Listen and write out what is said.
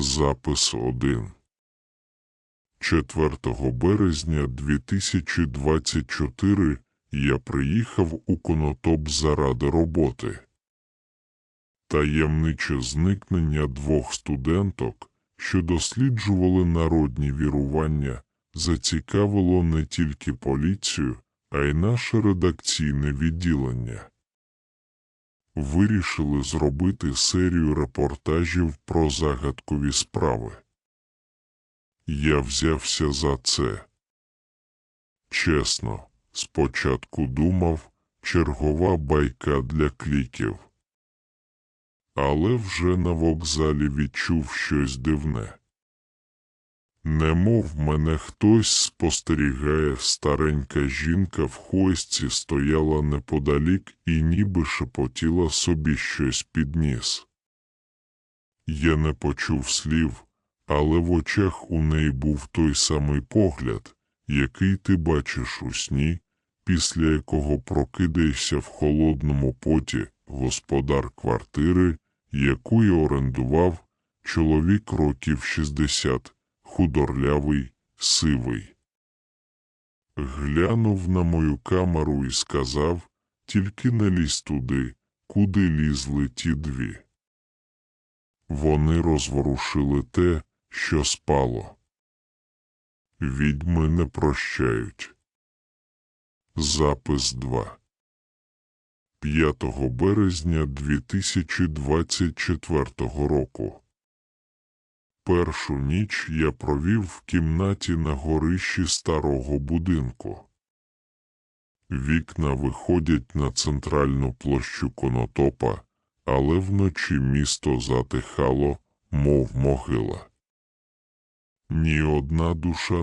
Запис 1 4 березня 2024 я приїхав у Конотоп заради роботи. Таємниче зникнення двох студенток, що досліджували народні вірування, зацікавило не тільки поліцію, а й наше редакційне відділення. Вирішили зробити серію репортажів про загадкові справи. Я взявся за це. Чесно, спочатку думав чергова байка для кліків. Але вже на вокзалі відчув щось дивне. Немов мене хтось спостерігає, старенька жінка в хойсці стояла неподалік і ніби шепотіла собі щось під ніс. Я не почув слів, але в очах у неї був той самий погляд, який ти бачиш у сні, після якого прокидаєшся в холодному поті господар квартири, яку я орендував, чоловік років 60, худорлявий, сивий. Глянув на мою камеру і сказав, тільки не лізь туди, куди лізли ті дві. Вони розворушили те, що спало. Відьми не прощають. Запис 2 5 березня 2024 року. Першу ніч я провів в кімнаті на горищі старого будинку. Вікна виходять на центральну площу конотопа, але вночі місто затихало, мов могила. Ні одна душа не